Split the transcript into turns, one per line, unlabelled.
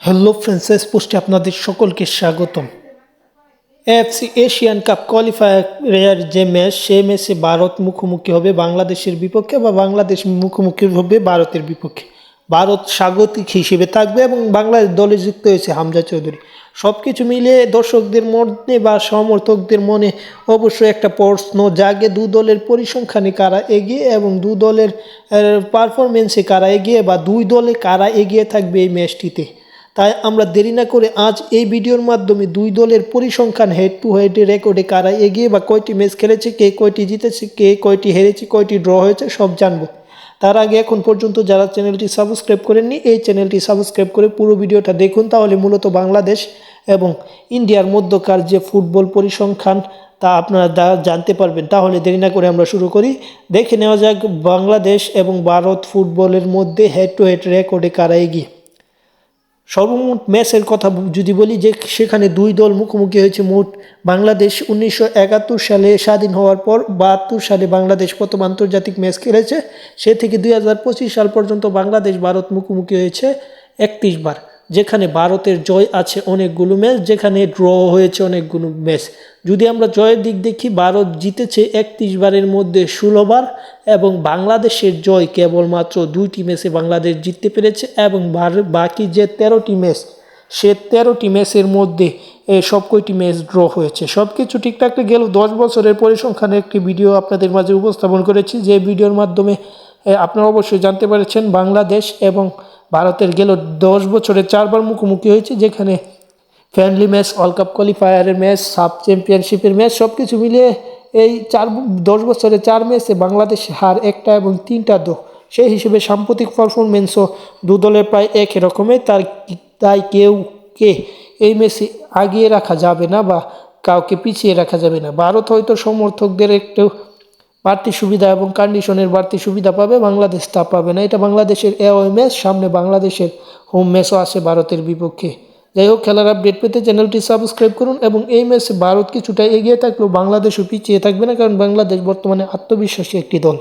Hello ফ্রেন্সেস পোস্টে আপনাদের সকলকে স্বাগতম। এফসি এশিয়ান কাপ কোয়ালিফায়ারের যে ম্যাচ সেই ম্যাচে ভারত মুখোমুখি হবে বাংলাদেশের বিপক্ষে বা বাংলাদেশ মুখোমুখি হবে ভারতের বিপক্ষে। ভারত স্বাগতিক হিসেবে থাকবে এবং বাংলাদেশ দলে যুক্ত হয়েছে হামজা চৌধুরী। সব কিছু মিলিয়ে দর্শকদের মনে বা সমর্থকদের মনে অবশ্যই একটা প্রশ্ন, জাগে দু দলের পরিসংখ্যানে কারা এগিয়ে এবং দু দলের পারফরমেন্সে কারা এগিয়ে বা দুই দলে কারা এগিয়ে থাকবে এই ম্যাচটিতে তাই আমরা দেরি না করে আজ এই ভিডিওর মাধ্যমে দুই দলের পরিসংখ্যান হেড টু হেড রেকর্ডে কারা এগিয়ে বা কয়টি ম্যাচ খেলেছে, কে কয়টি জিতেছে, কে কয়টি হেরেছে, কয়টি ড্র হয়েছে, সব জানব। তার আগে এখন পর্যন্ত যারা চ্যানেলটি সাবস্ক্রাইব করেননি, এই চ্যানেলটি সাবস্ক্রাইব করে পুরো ভিডিওটা দেখুন, তাহলে মূলত বাংলাদেশ এবং ইন্ডিয়ার মধ্যকার যে ফুটবল পরিসংখ্যান, তা আপনারা জানতে পারবেন। তাহলে দেরি না করে আমরা শুরু করি। দেখে নেওয়া যাক বাংলাদেশ এবং ভারত ফুটবলের মধ্যে হেড টু হেড রেকর্ডে কারা এগিয়ে। সর্বমোট ম্যাচের কথা যদি বলি যে সেখানে দুই দল মুখোমুখি হয়েছে মোট বাংলাদেশ উনিশশো একাত্তর সালে স্বাধীন হওয়ার পর বাহাত্তর সালে বাংলাদেশ প্রথম আন্তর্জাতিক ম্যাচ খেলেছে। সে থেকে দুই হাজার পঁচিশ সাল পর্যন্ত বাংলাদেশ, ভারত মুখোমুখি হয়েছে একত্রিশ বার। যেখানে ভারতের জয় আছে অনেকগুলো ম্যাচ, যেখানে ড্র হয়েছে অনেকগুলো ম্যাচ। যদি আমরা জয়ের দিক দেখি, ভারত জিতেছে একত্রিশ বারের মধ্যে ষোলো বার এবং বাংলাদেশের জয় কেবলমাত্র দুইটি ম্যাচে বাংলাদেশ জিততে পেরেছে এবং বাকি যে তেরোটি ম্যাচ, সে তেরোটি ম্যাচের মধ্যে সব কয়টি ম্যাচ ড্র হয়েছে। সব কিছু ঠিকঠাক গেল। দশ বছরের পরিসংখ্যানে একটি ভিডিও আপনাদের মাঝে উপস্থাপন করেছি। যে ভিডিওর মাধ্যমে আপনারা অবশ্যই জানতে পেরেছেন বাংলাদেশ এবং ভারতের গেল দশ বছরে চারবার মুখোমুখি হয়েছে, যেখানে ফ্রেন্ডলি ম্যাচ ওয়ার্ল্ড কাপ কোয়ালিফায়ারের ম্যাচ, সাব চ্যাম্পিয়নশিপের ম্যাচ সব কিছু মিলিয়ে এই চার দশ বছরে চার ম্যাচে বাংলাদেশ হার একটা এবং তিনটা দো। সেই হিসেবে সাম্প্রতিক পারফরমেন্সও দু দলের প্রায় একই রকমের তার তাই কেউ কে এই ম্যাচে আগিয়ে রাখা যাবে না বা কাউকে পিছিয়ে রাখা যাবে না। ভারত হয়তো সমর্থকদের একটু বাড়তি সুবিধা এবং কন্ডিশনের বাড়তি সুবিধা পাবে, বাংলাদেশ তা পাবে না। এটা বাংলাদেশের এওয়ে ম্যাচ সামনে বাংলাদেশের হোম ম্যাচও আছে ভারতের বিপক্ষে। যাই হোক, খেলার আপডেট পেতে চ্যানেলটি সাবস্ক্রাইব করুন এবং এই ম্যাচে ভারত কিছুটা এগিয়ে থাকলেও বাংলাদেশও পিছিয়ে থাকবে না, কারণ বাংলাদেশ বর্তমানে আত্মবিশ্বাসী একটি দল।